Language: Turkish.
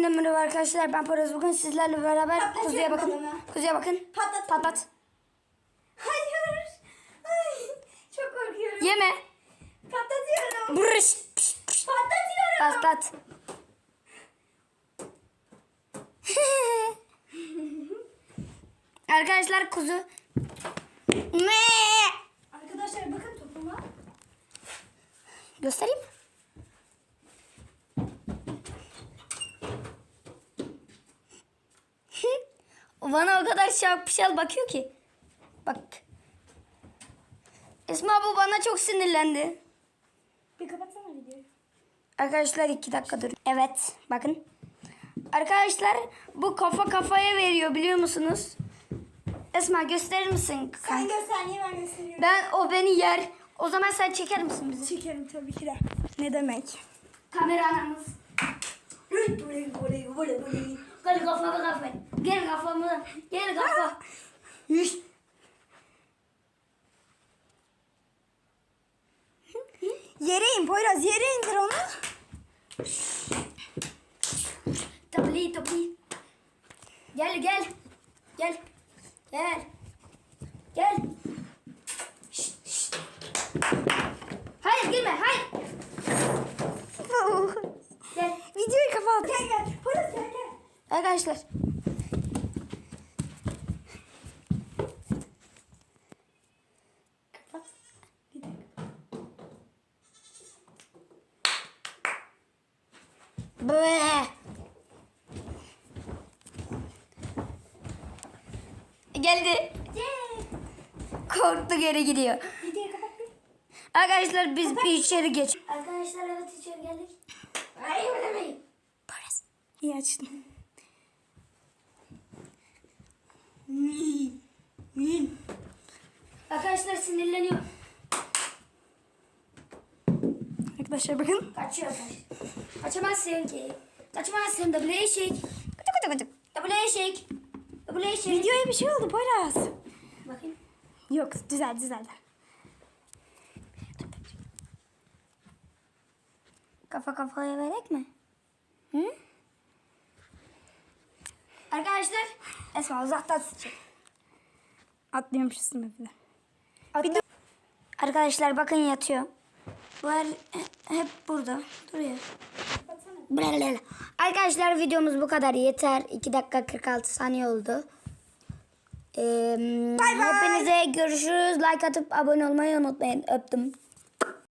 Yeniden merhaba arkadaşlar. Ben Poyraz. Bugün sizlerle beraber Patlatıyorum kuzuya bakın. balonu. Kuzuya bakın. Patlat. Patlat. Hayır. Ay, çok korkuyorum. Yeme. Patlatıyorum. Brış. Patlatıyorum. Patlat. arkadaşlar kuzu. Me. Arkadaşlar bakın topuma. Göstereyim mi? Bana o kadar şapşal bakıyor ki. Bak. Esma bu bana çok sinirlendi. Bir kapatsana videoyu. Arkadaşlar iki dakika dur. Evet bakın. Arkadaşlar bu kafa kafaya veriyor biliyor musunuz? Esma gösterir misin? Sen göster niye ben gösteriyorum. Ben o beni yer. O zaman sen çeker misin bizi? Çekerim tabii ki de. Ne demek? Kameranamız. Gel kafamı kafa. Gel kafamı. Gel kafa. Yüş. Yere in Poyraz yere indir onu. Tabli tabli. Gel gel. Gel. Gel. Gel. Hayır girme hayır. Gel. Videoyu kapat. Gel gel. Poyraz gel gel. Arkadaşlar. Bre. Geldi. Korktu geri gidiyor. Videoyu kapat bir. Arkadaşlar biz bir içeri geç. Arkadaşlar evet içeri geldik. Hayır demeyin. Poyraz. İyi açtın. Arkadaşlar sinirleniyor. Arkadaşlar bakın. Kaçıyor kaç. Kaçamazsın ki. Kaçamazsın. Double eşek. Kutu kutu kutu. Double eşek. Double. Videoya bir şey oldu Poyraz. Bakayım. Yok düzel düzeldi. Kafa kafaya verek mi? Hı? Arkadaşlar Esma uzaktan sıçacak. Şu sınıfı. Atla. Arkadaşlar bakın yatıyor. Bu her, hep burada duruyor. Blablabla. Arkadaşlar videomuz bu kadar yeter. 2 dakika 46 saniye oldu. Ee, Bay bay. Hepinize görüşürüz. Like atıp abone olmayı unutmayın. Öptüm.